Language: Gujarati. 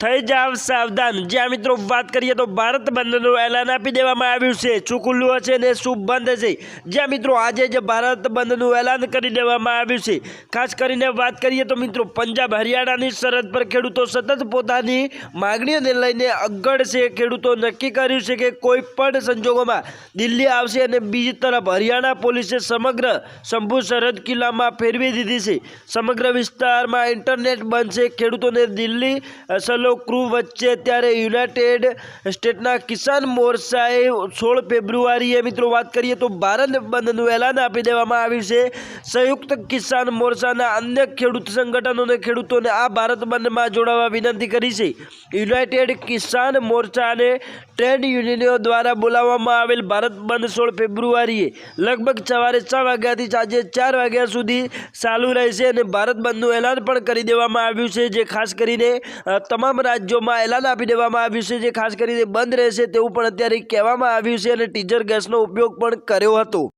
થઈ જાવ સાવધાન. જ્યાં મિત્રો વાત કરીએ તો ભારત બંધનું એલાન આપી દેવામાં આવ્યું છે. શું ખુલ્લું હશે ને શું બંધ છે જ્યાં મિત્રો આજે જ ભારત બંધનું એલાન કરી દેવામાં આવ્યું છે. ખાસ કરીને વાત કરીએ તો મિત્રો પંજાબ હરિયાણાની સરહદ પર ખેડૂતો સતત પોતાની માગણીઓને લઈને અગળ છે. ખેડૂતો નક્કી કર્યું છે કે કોઈ પણ સંજોગોમાં દિલ્હી આવશે અને બીજી તરફ હરિયાણા પોલીસે સમગ્ર શંભુ સરહદ કિલ્લામાં ફેરવી દીધી છે. સમગ્ર વિસ્તારમાં ઇન્ટરનેટ બંધ છે. ખેડૂતોને દિલ્હી અસલો ક્રૂ વચ્ચે ત્યારે યુનાઇટેડ સ્ટેટના કિસાન મોરચાએ સોળ ફેબ્રુઆરીએ મિત્રો વાત કરીએ તો ભારત બંધનું એલાન આપી દેવામાં આવ્યું છે. સંયુક્ત કિસાન મોરચાના અન્ય ખેડૂત સંગઠનોને ખેડૂતોને આ ભારત બંધમાં જોડાવા વિનંતી કરી છે. યુનાઇટેડ કિસાન મોરચા અને ટ્રેડ યુનિયનો દ્વારા બોલાવવામાં આવેલ ભારત બંધ સોળ ફેબ્રુઆરીએ લગભગ સવારે છ વાગ્યાથી સાંજે ચાર વાગ્યા સુધી ચાલુ રહેશે અને ભારત બંધનું એલાન પણ કરી દેવામાં આવ્યું છે જે ખાસ કરીને અ, તમામ રાજ્યોમાં એલાન આપી દેવામાં આવ્યું છે, જે ખાસ કરીને બંધ રહેશે તેવું પણ અત્યારે કહેવામાં આવ્યું છે અને ટીચર ગેસનો ઉપયોગ પણ કર્યો હતો.